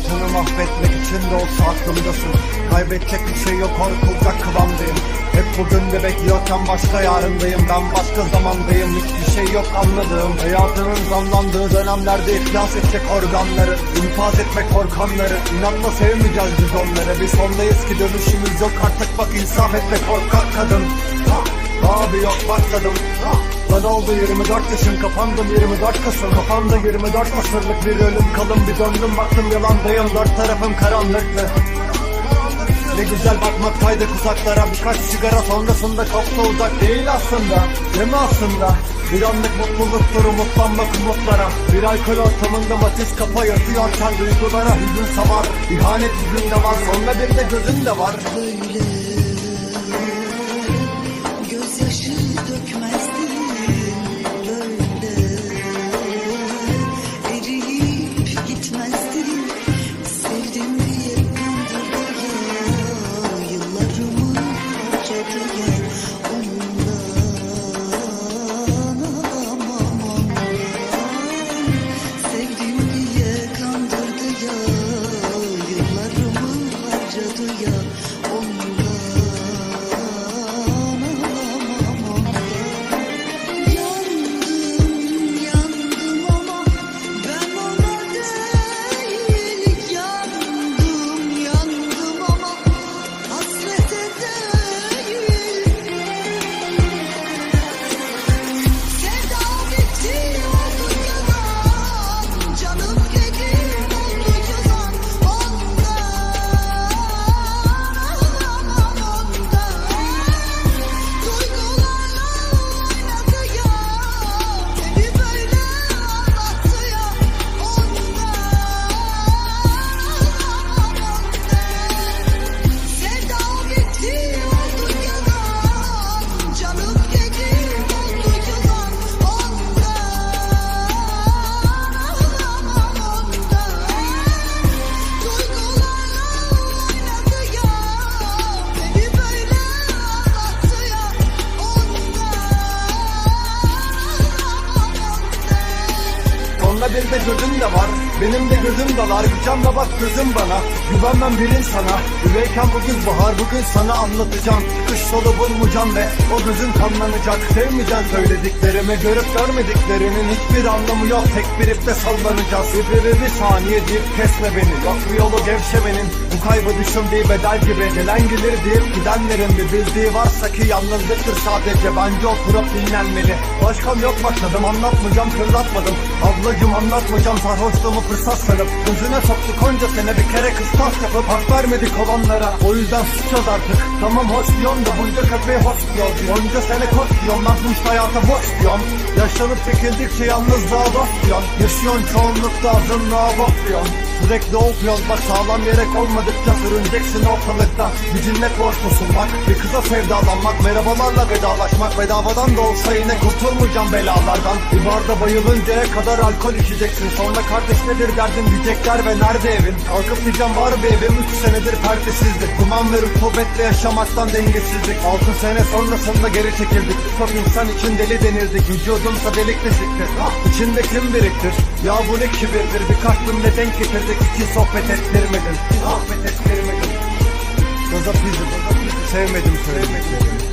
Hayatını mahvetmek için de olsa aklımdasın. Kaybedecek bir şey yok korkulacak kıvamdayım. Hep bugün de bekliyorken başka yarındayım. Ben başka zamandayım hiçbir şey yok anladığım. Hayatının zamlandığı dönemlerde iflas edecek organları İnfaz etmek korkanları. İnanma sevmeyeceğiz biz onları Biz sondayız ki dönüşümüz yok. Artık bak insaf etme korkak kadın! Abi yok başladım. Ha! Ben oldu 24 yaşım kapandım 24 Kasım Kafamda 24 asırlık bir ölüm kalım Bir döndüm. Baktım yalandayım dört tarafım karanlıktı ne güzel bakmaktaydı uzaklara Birkaç sigara sonrasında çok da uzak değil aslında. Değil mi aslında? Bir anlık mutluluktur umutlanmak umutlara. Bir alkol ortamında matiz kafa yatıyorken Duygulara hüzün samar İhanet yüzünde var Sonra bir de gözünde var. Böyle Sonra bir de gözün de var Benim de gözüm dalar Gücem bak gözüm bana. Güvenmem bir insana. Üveyken bugün bahar Bugün sana anlatacağım. Kış solu bulmayacağım ve O gözün kanlanacak. Sevmeyeceksin söylediklerimi Görüp görmediklerinin hiçbir anlamı yok. Tek bir ipte sallanacağız. Bir, bir, bir saniye deyip kesme beni. Yok bu yolu gevşemenin Bu kaybı düşündüğü bedel gibi. Gelen gelir deyip gidenlerin Bir bildiği varsa ki yalnızlıktır sadece. Bence oturup dinlenmeli. Başkam yok başladım anlatmayacağım kırlatmadım Ablacım anlatmayacağım. Sarhoşluğumu fırsat sanıp Gözüne soktu konca sene bir kere kıstas yapıp Hak vermedik olanlara. O yüzden suçacağız artık. Tamam hoş diyorsun da bunca köpeği hoş diyor Onca sene koş diyorum ben bu işte hayata boş diyorum. Yaşlanıp çekildikçe yalnızlığa dost diyorsun Yaşıyorsun çoğunlukta azınlığa bok diyorsun Sürekli okuyoruz bak sağlam yere olmadıkça sürüneceksin ortalıkta. Boş musun bak bir kıza sevdalanmak Merhabalarla vedalaşmak. Bedavadan da olsa yine kurtulmayacağım belalardan. Bir barda bayılıncaya kadar alkol içeceksin. Sonra kardeş nedir derdin? Diyecekler ve nerede evin? Kalkıp diyeceğim var bir evim 3 senedir perdesizlik Duman ve rutubetle yaşamaktan dengesizlik. 6 sene sonrasında geri çekildik. Birçok insan için deli denirdik. Vücudumsa delik deşiktir. Ah, İçinde kim biriktir? Ya bu ne kibirdir? Birkaç cümle denk getirdik. İki sohbet ettirmedin. Sohbet ettirmedin. Gazapizm Sevmedim söylediklerini